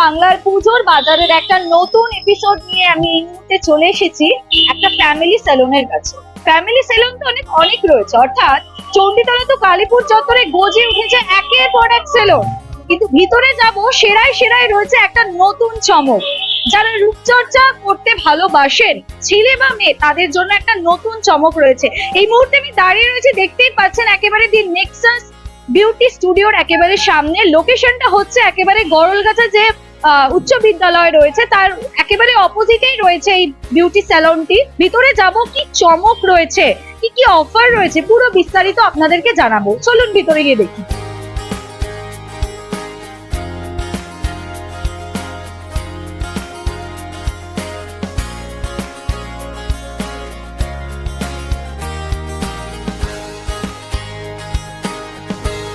বাংলার পুজোর বাজারের একটা নতুন এপিসোড নিয়ে আমি এই চলে এসেছি একটা ফ্যামিলি কাছে। ফ্যামিলি সেলুন তো অনেক অনেক রয়েছে। অর্থাৎ চণ্ডীতলা তো কালীপুর চত্বরে গজে উঠেছে একের পর এক কিন্তু ভিতরে যাব সেরাই সেরাই রয়েছে একটা নতুন চমক। যারা রূপচর্চা করতে ভালোবাসেন, ছেলে বা মেয়ে, তাদের জন্য একটা নতুন চমক রয়েছে। এই মুহূর্তে আমি দাঁড়িয়ে রয়েছে, দেখতেই পাচ্ছেন একেবারে দি নেক্সাস বিউটি স্টুডিওর একেবারে সামনে। লোকেশনটা হচ্ছে একেবারে গরলগাছা যে উচ্চ বিদ্যালয় রয়েছে, তার একেবারে অপোজিটেই রয়েছে এই বিউটি স্যালনটি ভিতরে যাব, কি চমক রয়েছে, কি কি অফার রয়েছে, পুরো বিস্তারিত আপনাদেরকে জানাব। চলুন ভিতরে গিয়ে দেখি।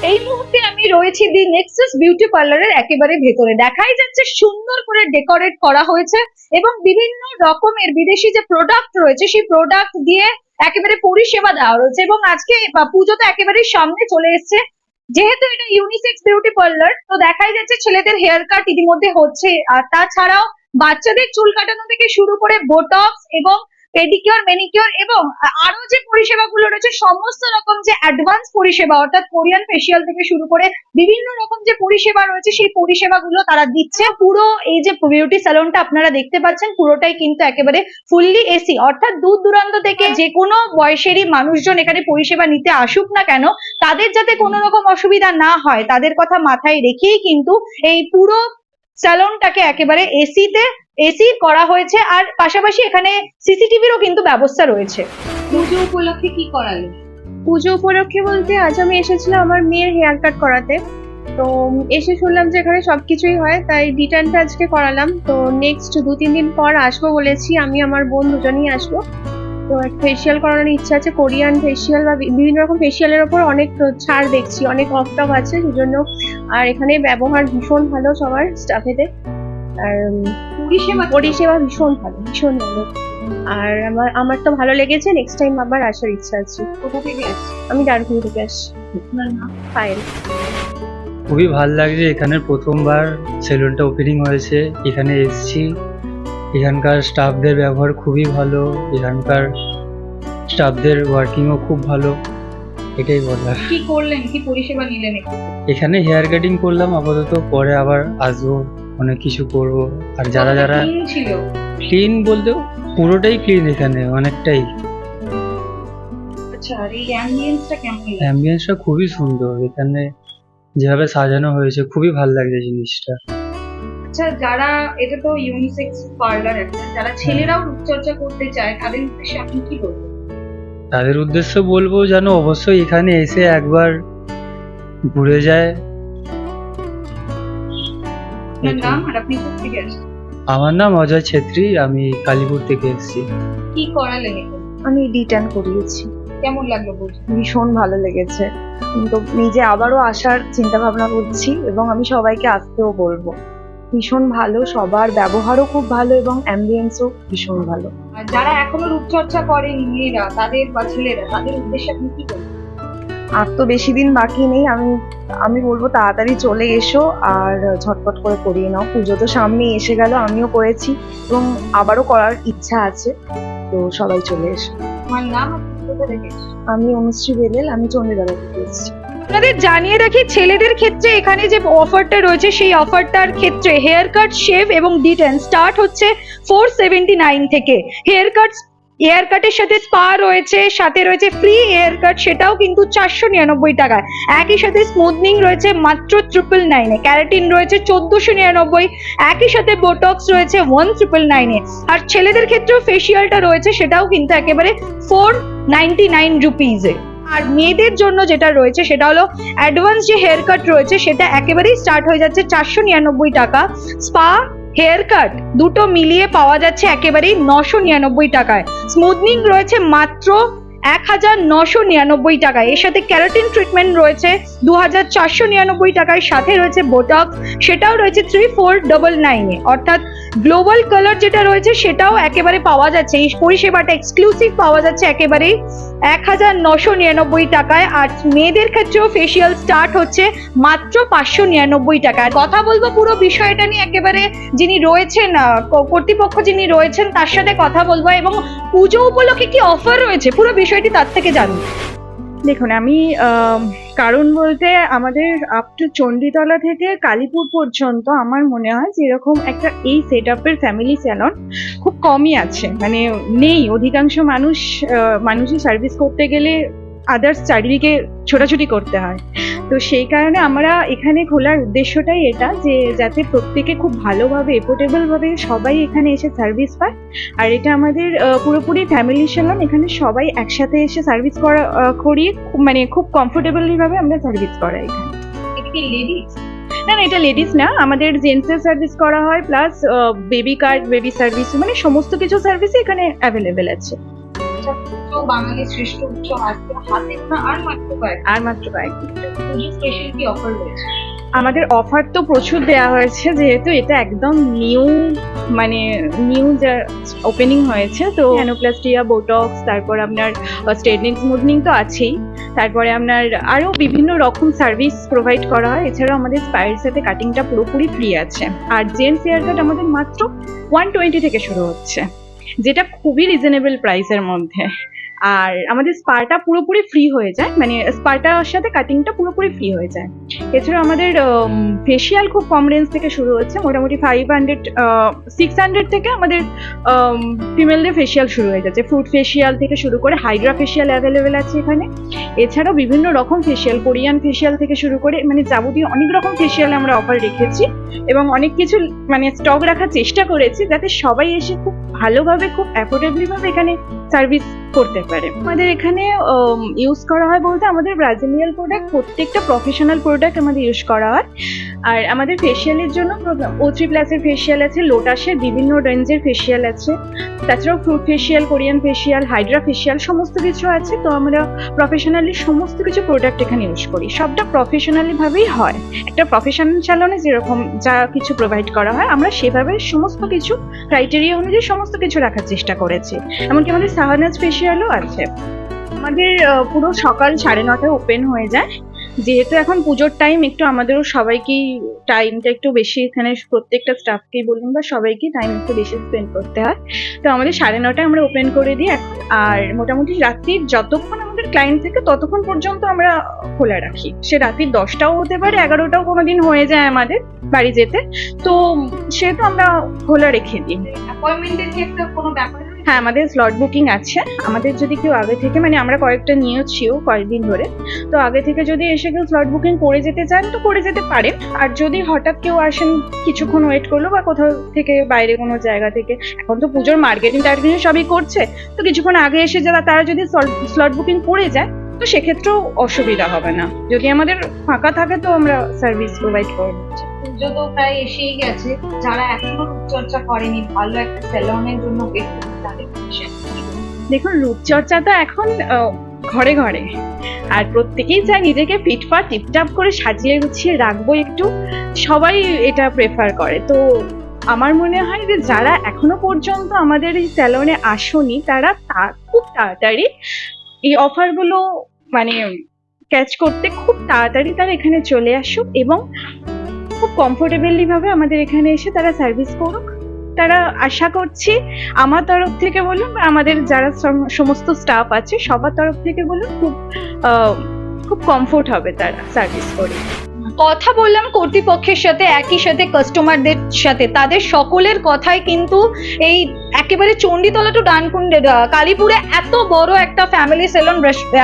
এই মুহূর্তে আমি রয়েছি দি নেক্সাস বিউটি পার্লারের একেবারে ভেতরে। দেখাই যাচ্ছে সুন্দর করে ডেকোরেট করা হয়েছে এবং বিভিন্ন রকমের বিদেশি যে প্রোডাক্ট রয়েছে, সেই প্রোডাক্ট দিয়ে একেবারে পরিষেবা দেওয়া রয়েছে এবং আজকে পুজো তো একেবারে সামনে চলে এসেছে। যেহেতু এটা ইউনিসেক্স বিউটি পার্লার তো দেখাই যাচ্ছে ছেলেদের হেয়ার কাট ইতিমধ্যে হচ্ছে। আর তাছাড়াও বাচ্চাদের চুল কাটানো থেকে শুরু করে বোটক্স এবং পেডিকিউর মেনিকিউর এবং আরও যে পরিষেবাগুলো রয়েছে, সমস্ত রকম যে অ্যাডভান্স পরিষেবা, অর্থাৎ কোরিয়ান ফেসিয়াল থেকে শুরু করে বিভিন্ন রকম যে পরিষেবা রয়েছে, সেই পরিষেবাগুলো তারা দিচ্ছে। পুরো এই যে বিউটি স্যালনটা আপনারা দেখতে পাচ্ছেন, পুরোটাই কিন্তু একেবারে ফুললি এসি অর্থাৎ দূর দূরান্ত থেকে যে কোনো বয়সেরই মানুষজন এখানে পরিষেবা নিতে আসুক না কেন, তাদের যাতে কোনো রকম অসুবিধা না হয়, তাদের কথা মাথায় রেখেই কিন্তু এই পুরো স্যালনটাকে একেবারে এসিতে এসি করা হয়েছে আর পাশাপাশি এখানে সিসিটিভিরও কিন্তু ব্যবস্থা রয়েছে। পুজো উপলক্ষে কি করালো? পুজো উপলক্ষে বলতে আজ আমি এসেছিলাম আমার মেয়ের হেয়ার কাট করাতে। তো এসে শুনলাম যে এখানে সবকিছুই হয় তাই রিটার্নটা আজকে করালাম। তো নেক্সট দু তিন দিন পর আসব বলেছি আমি আমার বোন দুজনেই আসব। তো ফেসিয়াল করানোর ইচ্ছা আছে কোরিয়ান ফেসিয়াল বা বিভিন্ন রকম ফেসিয়ালের ওপর অনেক ছাড় দেখছি অনেক অফ টপ আছে সেজন্য আর এখানে ব্যবহার ভীষণ ভালো সবার স্টাফেদের আর পরিষেবা ভীষণ ভালো ভীষণ ভালো। আর আমার আমার তো ভালো লেগেছে নেক্সট টাইম আবার আসার ইচ্ছা আছে। কোথা থেকে আসছে আমি ডানকুনি থেকে আসছি। পায়েল। খুবই ভালো লাগছে এখানে প্রথমবার সেলুনটা ওপেনিং হয়েছে এখানে এসেছি। এখানকার স্টাফদের ব্যবহার খুবই ভালো এখানকার স্টাফদের ওয়ার্কিংও খুব ভালো এটাই বলার। কি করলেন? কি পরিষেবা নিলেন? এখানে? হেয়ার কাটিং করলাম আপাতত পরে আবার আসব। অনেক কিছু করব। আর যারা যারা ক্লিন বলতে পুরোটাই ক্লিন এখানে অনেকটাই। আচ্ছা অ্যাম্বিয়েন্সটা অ্যাম্বিয়েন্সটা খুবই সুন্দর। এখানে যেভাবে সাজানো হয়েছে খুবই ভালো লাগছে জিনিসটা। আচ্ছা যারা এটা তো ইউনিসেক্স পার্লার একটা যারা ছেলেরাও রূপচর্চা করতে চায় তাদের উদ্দেশ্যে আপনি কি বলবেন? তাদের উদ্দেশ্য বলব যেন অবশ্যই এখানে এসে একবার ঘুরে যায়। আপনার নাম আর আপনি কোথা থেকে আসছেন? আমার নাম অজয় ছেত্রী আমি কালীপুর থেকে এসেছি। কি করালেন এখানে? আমি রিটার্ন করিয়েছি। কেমন লাগল বলছি ভীষণ ভালো লেগেছে। তো নিজে আবারও আসার চিন্তা ভাবনা করছি এবং আমি সবাইকে আসতেও বলব। ভীষণ ভালো সবার ব্যবহারও খুব ভালো এবং অ্যাম্বিয়েন্সও ভীষণ ভালো। আর যারা এখনও রূপচর্চা করেন মেয়েরা তাদের বা ছেলেরা তাদের উদ্দেশ্যে আপনি কি বলবেন? আর তো বেশি দিন বাকি নেই আমি আমি বলব তাড়াতাড়ি চলে এসো আর ঝটপট করে করিয়ে নাও। পুজো তো সামনেই এসে গেল আমিও করেছি এবং আবারও করার ইচ্ছা আছে তো সবাই চলে এসো। আমার নাম? আমি অনুশ্রী বেলেল আমি চণ্ডীদারা থেকে এসেছি। আপনাদের জানিয়ে রাখি ছেলেদের ক্ষেত্রে এখানে যে অফারটা রয়েছে সেই অফারটার ক্ষেত্রে হেয়ার কাট শেভ এবং ডিটেন স্টার্ট হচ্ছে ফোর সেভেন্টি নাইন থেকে। হেয়ার কাট হেয়ার কাটের সাথে স্পা রয়েছে, সাথে রয়েছে ফ্রি হেয়ার কাট সেটাও কিন্তু চারশো নিরানব্বই টাকায়। একই সাথে স্মুথনিং রয়েছে মাত্র ট্রিপল নাইনে ক্যারাটিন রয়েছে চোদ্দশো নিরানব্বই, একই সাথে বোটক্স রয়েছে ওয়ান ট্রিপল নাইনে আর ছেলেদের ক্ষেত্রেও ফেসিয়ালটা রয়েছে, সেটাও কিন্তু একেবারে ফোর নাইনটি নাইন রুপিজে আর মেয়েদের জন্য যেটা রয়েছে, সেটা হলো অ্যাডভান্স যে হেয়ার কাট রয়েছে, সেটা একেবারেই স্টার্ট হয়ে যাচ্ছে চারশো নিরানব্বই টাকা। স্পা হেয়ার কাট দুটো মিলিয়ে পাওয়া যাচ্ছে একেবারেই নশো নিরানব্বই টাকায়। স্মুথনিং রয়েছে মাত্র এক হাজার নশো নিরানব্বই টাকায়। এর সাথে ক্যারাটিন ট্রিটমেন্ট রয়েছে দু হাজার চারশো নিরানব্বই টাকায় সাথে রয়েছে বোটক্স সেটাও রয়েছে থ্রি ফোর ডবল নাইনে অর্থাৎ গ্লোবাল কালার যেটা রয়েছে, সেটাও একেবারে পাওয়া যাচ্ছে। এই পরিষেবাটা এক্সক্লুসিভ পাওয়া যাচ্ছে একেবারেই। এক হাজার নশো নিরানব্বই টাকায়। আর মেয়েদের ক্ষেত্রেও ফেসিয়াল স্টার্ট হচ্ছে মাত্র পাঁচশো নিরানব্বই টাকায়। কথা বলব পুরো বিষয়টা নিয়ে একেবারে যিনি রয়েছেন কর্তৃপক্ষ যিনি রয়েছেন, তার সাথে কথা বলব। এবং পুজো উপলক্ষে কি অফার রয়েছে? পুরো বিষয়টি তার থেকে জানি। দেখুন, আমি কারণ বলতে আমাদের আপ টু চণ্ডীতলা থেকে কালীপুর পর্যন্ত আমার মনে হয় যে এরকম একটা এই সেট আপের ফ্যামিলি স্যালন খুব কমই আছে। মানে নেই। অধিকাংশ মানুষ মানুষই সার্ভিস করতে গেলে আদার্স চারিদিকে ছোটাছুটি করতে হয়। তো সেই কারণে আমরা এখানে খোলার উদ্দেশ্যটাই এটা যে যাতে প্রত্যেকে খুব ভালোভাবে এফোর্ডেবল ভাবে সবাই এখানে এসে সার্ভিস পায়। আর এটা আমাদের পুরোপুরি ফ্যামিলি স্যালন এখানে সবাই একসাথে এসে সার্ভিস করা করিয়ে মানে খুব কমফোর্টেবলি ভাবে আমরা সার্ভিস করাই এখানে। লেডিস না না এটা লেডিস না। আমাদের জেন্টসের সার্ভিস করা হয় plus baby card baby service মানে সমস্ত কিছু সার্ভিসই এখানে অ্যাভেলেবেল আছে। বাঙালি শ্রেষ্ঠ উৎসব আজকে হাতে গোনা আর মাত্র কয়েক? আর মাত্র কয়েক। পুজো স্পেশাল কি অফার রয়েছে? আমাদের অফার তো প্রচুর দেওয়া হয়েছে যেহেতু এটা একদম নিউ মানে নিউ যা ওপেনিং হয়েছে তো অ্যানোপ্লাস্টিয়া বোটক্স তারপর আপনার স্ট্রেটনিং স্মুথনিং তো আছেই। তারপরে আপনার আরও বিভিন্ন রকম সার্ভিস প্রোভাইড করা হয়। এছাড়াও আমাদের স্পায়ের সাথে কাটিংটা পুরোপুরি ফ্রি আছে। আর জেন্টস হেয়ার কাট আমাদের মাত্র ওয়ান টোয়েন্টি থেকে শুরু হচ্ছে। যেটা খুবই রিজনেবল প্রাইসের মধ্যে। আর আমাদের স্পাটা পুরোপুরি ফ্রি হয়ে যায়। মানে স্পাটার সাথে কাটিংটা পুরোপুরি ফ্রি হয়ে যায়। এছাড়া আমাদের ফেসিয়াল খুব কম রেঞ্জ থেকে শুরু হচ্ছে। মোটামুটি ফাইভ হান্ড্রেড সিক্স হান্ড্রেড থেকে আমাদের ফিমেলদের ফেসিয়াল শুরু হয়ে যাচ্ছে। ফ্রুট ফেসিয়াল থেকে শুরু করে হাইড্রা ফেসিয়াল অ্যাভেলেবেল আছে এখানে। এছাড়াও বিভিন্ন রকম ফেসিয়াল কোরিয়ান ফেসিয়াল থেকে শুরু করে মানে যাবতীয় অনেক রকম ফেসিয়াল আমরা অফার রেখেছি। এবং অনেক কিছু মানে স্টক রাখার চেষ্টা করেছি যাতে সবাই এসে খুব ভালোভাবে, খুব অ্যাফোর্ডেবলি ভাবে এখানে সার্ভিস করতে পারে। আমাদের এখানে ইউজ করা হয় বলতে আমাদের ব্রাজিলিয়ান প্রোডাক্ট প্রত্যেকটা প্রফেশনাল প্রোডাক্ট আমাদের ইউজ করা হয়। আর আমাদের ফেসিয়ালের জন্য ও থ্রি প্লাসের ফেসিয়াল আছে লোটাসের বিভিন্ন রেঞ্জের ফেসিয়াল আছে। তাছাড়াও fruit facial Korean facial hydra facial সমস্ত কিছু আছে। তো আমরা প্রফেশনালি সমস্ত কিছু প্রোডাক্ট এখানে ইউজ করি। সবটা প্রফেশনালি ভাবেই হয়। একটা প্রফেশনাল স্যালনে যেরকম যা কিছু প্রোভাইড করা হয়, আমরা সেভাবে সমস্ত কিছু ক্রাইটেরিয়া অনুযায়ী সমস্ত কিছু রাখার চেষ্টা করেছি। এমনকি আমাদের সাহানাজ ফেসিয়ালও আছে। আমাদের পুরো সকাল সাড়ে নটায় ওপেন হয়ে যায়। যেহেতু এখন পুজোর টাইম একটু আমাদেরও সবাইকেই টাইমটা একটু বেশি এখানে, প্রত্যেকটা স্টাফকেই বলুন বা সবাইকে টাইম একটু বেশি স্পেন্ড করতে হয়। তো আমাদের সাড়ে নটায় আমরা ওপেন করে দিই আর মোটামুটি রাত্রির যতক্ষণ আমাদের ক্লায়েন্ট থাকে, ততক্ষণ পর্যন্ত আমরা খোলা রাখি। সে রাত্রির দশটাও হতে পারে, এগারোটাও কোনো দিন হয়ে যায় আমাদের বাড়ি যেতে। তো সেহেতু আমরা খোলা রেখে দিই। অ্যাপয়েন্টমেন্টের কি একটা কোনো ব্যাপার? হ্যাঁ আমাদের স্লট বুকিং আছে। আমাদের যদি কেউ আগে থেকে মানে আমরা কয়েকটা নিয়েছিও কয়েকদিন ধরে। তো আগে থেকে যদি এসে কেউ স্লট বুকিং করে যেতে চান, তো করে যেতে পারেন আর যদি হঠাৎ কেউ আসেন, কিছুক্ষণ ওয়েট করল বা কোথাও থেকে বাইরে কোনো জায়গা থেকে, এখন তো পুজোর মার্কেটিং টার্গেটিং সবই করছে। তো কিছুক্ষণ আগে এসে যারা, তারা যদি স্লট বুকিং করে যায়, তো সেক্ষেত্রেও অসুবিধা হবে না। যদি আমাদের ফাঁকা থাকে, তো আমরা সার্ভিস প্রোভাইড করে দিচ্ছি পুজো তো প্রায় এসেই গেছে। যারা এখনও রূপচর্চা করেনি, ভালো একটা সেলনের জন্য? দেখুন, রূপচর্চা তো এখন ঘরে ঘরে। আর প্রত্যেকেই চায় নিজেকে ফিটফাট টিপটাপ করে সাজিয়ে গুছিয়ে রাখব একটু। সবাই এটা প্রেফার করে। তো আমার মনে হয় যে, যারা এখনও পর্যন্ত আমাদের এই স্যালনে আসেনি, তারা তা- খুব তাড়াতাড়ি এই অফারগুলো মানে ক্যাচ করতে খুব তাড়াতাড়ি তারা এখানে চলে আসুক এবং খুব কমফোর্টেবলি ভাবে আমাদের এখানে এসে তারা সার্ভিস করুক। তারা আশা করছি আমার তরফ থেকে বলুন, আমাদের যারা সমস্ত স্টাফ আছে, সবার তরফ থেকে বলুন, খুব খুব কমফোর্ট হবে তারা সার্ভিস করে। কথা বললাম কর্তৃপক্ষের সাথে, একই সাথে কাস্টমারদের সাথে। তাদের সকলের কথাই কিন্তু এই একেবারে চণ্ডীতলা টু ডানকুন্ডে কালীপুরে এত বড় একটা ফ্যামিলি সেলুন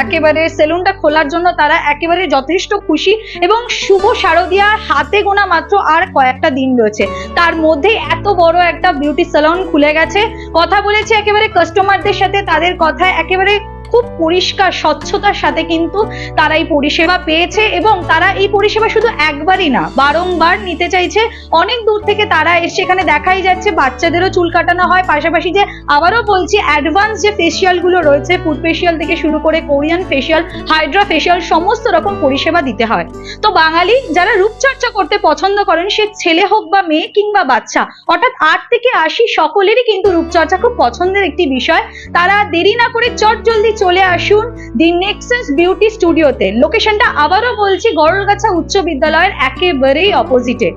একেবারে সেলুনটা খোলার জন্য তারা একেবারে যথেষ্ট খুশি এবং শুভ শারদিয়ার হাতে গোনা মাত্র আর কয়েকটা দিন রয়েছে। তার মধ্যে এত বড় একটা বিউটি সেলুন খুলে গেছে। কথা বলেছে একেবারে কাস্টমারদের সাথে, তাদের কথায় একেবারে খুব পরিষ্কার, স্বচ্ছতার সাথে কিন্তু তারা এই পরিষেবা পেয়েছে এবং তারা এই পরিষেবা শুধু একবারই না, বারংবার নিতে চাইছে। অনেক দূর থেকে তারা এসে এখানে দেখাই যাচ্ছে, বাচ্চাদেরও চুল কাটানো হয়। পাশাপাশি যে আবারও বলছি অ্যাডভান্স যে ফেসিয়ালগুলো রয়েছে ফুড ফেসিয়াল থেকে শুরু করে কোরিয়ান ফেসিয়াল হাইড্রা ফেসিয়াল সমস্ত রকম পরিষেবা দিতে হয়। তো বাঙালি যারা রূপচর্চা করতে পছন্দ করেন, সে ছেলে হোক বা মেয়ে কিংবা বাচ্চা, অর্থাৎ আট থেকে আশি সকলেরই কিন্তু রূপচর্চা খুব পছন্দের একটি বিষয়। তারা দেরি না করে চট জলদি চলে আসুন দি নেক্সাস বিউটি স্টুডিওতে লোকেশনটা আবারও বলছি গড়লগাছা উচ্চ বিদ্যালয়ের একেবারেই অপোজিটে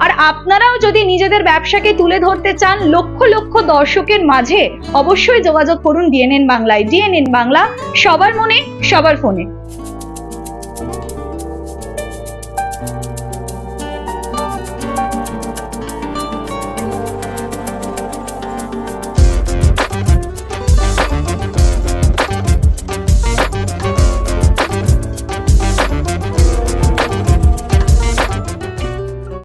আর আপনারাও যদি নিজেদের ব্যবসাকে তুলে ধরতে চান, লক্ষ লক্ষ দর্শকের মাঝে অবশ্যই যোগাযোগ করুন ডিএনএন বাংলায়। ডিএনএন বাংলা, সবার মনে, সবার ফোনে।